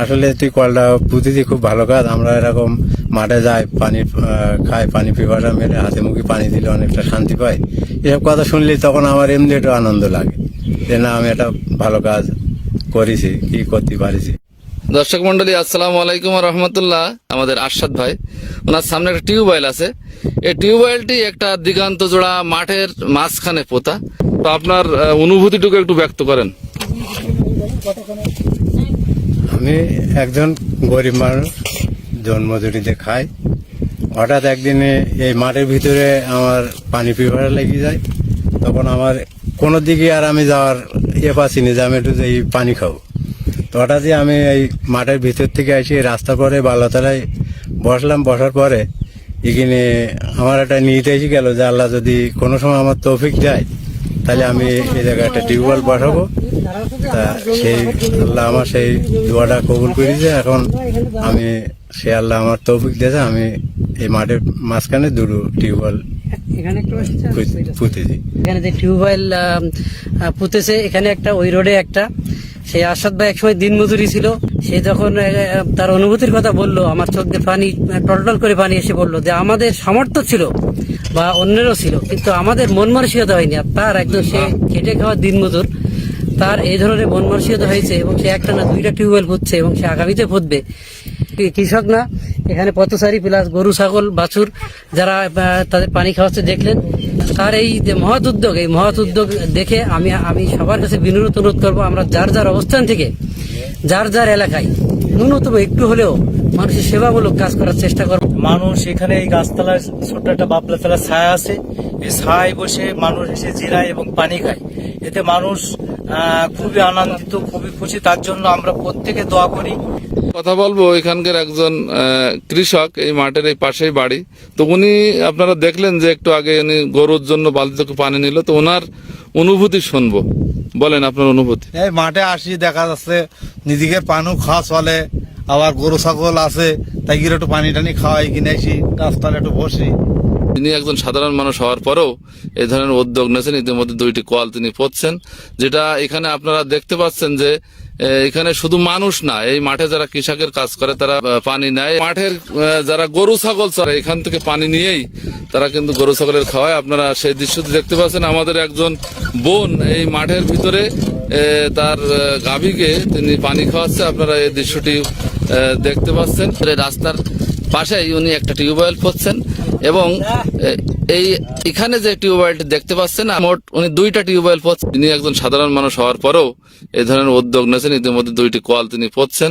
আসলে তুই কলটা পুঁতিছি খুব ভালো কাজ। আমরা এরকম মাঠে যাই, পানি খাই, পানি পিপাটা মেরে হাতে মুখে পানি দিলে অনেকটা শান্তি পাই। এসব কথা শুনলি তখন আমার এমনি একটু আনন্দ লাগে যে, না, আমি একটা ভালো কাজ করেছি, কি করতে পারিছি? দর্শক মন্ডলী আসসালামু আলাইকুম রহমতুল্লাহ। আমাদের আরশাদ ভাই, ওনার সামনে একটা টিউবওয়েল আছে। এই টিউবওয়েলটি একটা দিগান্ত জোড়া মাঠের মাঝখানে পোতা। তো আপনার অনুভূতিটুকু একটু ব্যক্ত করেন। আমি একজন গরিব মানুষ জন্মজুরিতে খাই হঠাৎ একদিনে এই মাঠের ভিতরে আমার পানি পিপাসা লেগে যায়। তখন আমার কোনো দিকে আর আমি যাওয়ার ইয়ে পাচ্ছিনি যে আমি একটু এই পানি খাব। তো হঠাৎই আমি এই মাঠের ভিতর থেকে আসি রাস্তা পরে বাল্যতলায় বসলাম। বসার পরে এখানে আমার একটা নিতে এসে গেল যে আল্লাহ যদি কোনো সময় আমার তৌফিক দেয় তাহলে আমি এই জায়গায় একটা টিউবওয়েল বসাবো তা সেই আল্লাহ আমার সেই দোয়াটা কবুল করেছে এখন আমি সে আল্লাহ আমার তৌফিক দিয়েছে আমি এই মাঠের মাঝখানে দুটো টিউবওয়েল। পুঁতেছি। এখানে যে টিউবওয়েল পুঁতেছে এখানে একটা ওই রোডে একটা। সেই আসাদ ভাই একসময় দিনমজুরি ছিল। সে যখন তার অনুভূতির কথা বলল আমার চোখ দিয়ে পানি টলটল করে পানি এসে বলল যে আমাদের সামর্থ্য ছিল বা অন্যেরও ছিল কিন্তু আমাদের মন মানসিকতা হয়নি। আর তার একদম সে খেটে খাওয়া দিনমজুর তার এই ধরনের মন মানসিকতা হয়েছে এবং সে একটা না দুইটা টিউবওয়েল পুঁতছে এবং সে আগামীতে কি- কৃষক না এখানে পথচারী প্লাস গরু ছাগল বাছুর যারা তাদের পানি খাওয়াচ্ছে দেখলেন। তার এই যে মহৎ উদ্যোগ এই মহৎ উদ্যোগ দেখে আমি আমি সবার কাছে বিনোদ অনুরোধ করব আমরা যার যার অবস্থান থেকে যার যার এলাকায় ন্যূনতম একটু হলেও মানুষের সেবামূলক কাজ করার চেষ্টা করব। মানুষ এখানে এই গাছতলায় ছোট্ট একটা বাবলা তলা ছায়া আছে। এই ছায় বসে মানুষ এসে জিরায় এবং পানি খায়। এতে মানুষ খুবই আনন্দিত খুবই খুশি। তার জন্য আমরা প্রত্যেকে দোয়া করি। কথা বলব এখানকার একজন কৃষক এই মাঠের এই পাশেই বাড়ি। তো উনি আপনারা দেখলেন যে একটু আগে উনি গরুর জন্য বালতিতে পানি নিল। তো ওনার অনুভূতি শুনব। বলেন আপনার অনুভূতি। এই মাঠে আসি দেখা যাচ্ছে নিজেকে পানু খাওয়া চলে আবার গরু ছাগল আছে। তাই গিয়ে একটু পানি টানি খাওয়াই, কিনে আসি গাছতলা একটু বসি। তিনি একজন সাধারণ মানুষ হওয়ার পরেও এই ধরনের উদ্যোগ নিয়েছেন। ইতিমধ্যে দুইটি কল তিনি পড়ছেন, যেটা এখানে আপনারা দেখতে পাচ্ছেন যে এখানে শুধু মানুষ না, এই মাঠে যারা কৃষকের কাজ করে, তারা পানি নেয়। মাঠের যারা গরু, ছাগল চড়ে, এখান থেকে পানি নিয়েই তারা কিন্তু গরু, ছাগলের খাওয়ায়। আপনারা সেই দৃশ্যটি দেখতে পাচ্ছেন। আমাদের একজন বোন এই মাঠের ভিতরে তার গাভীকে তিনি পানি খাওয়াচ্ছে। আপনারা এই দৃশ্যটি দেখতে পাচ্ছেন রাস্তার পাশেই উনি একটা টিউবওয়েল করছেন এবং এই এখানে যে টিউবওয়েলটি দেখতে পাচ্ছেন মোট উনি দুইটা টিউবওয়েল পড়ছেন তিনি একজন সাধারণ মানুষ হওয়ার পরেও এই ধরনের উদ্যোগ নিয়েছেন। ইতিমধ্যে দুইটি কল তিনি পড়ছেন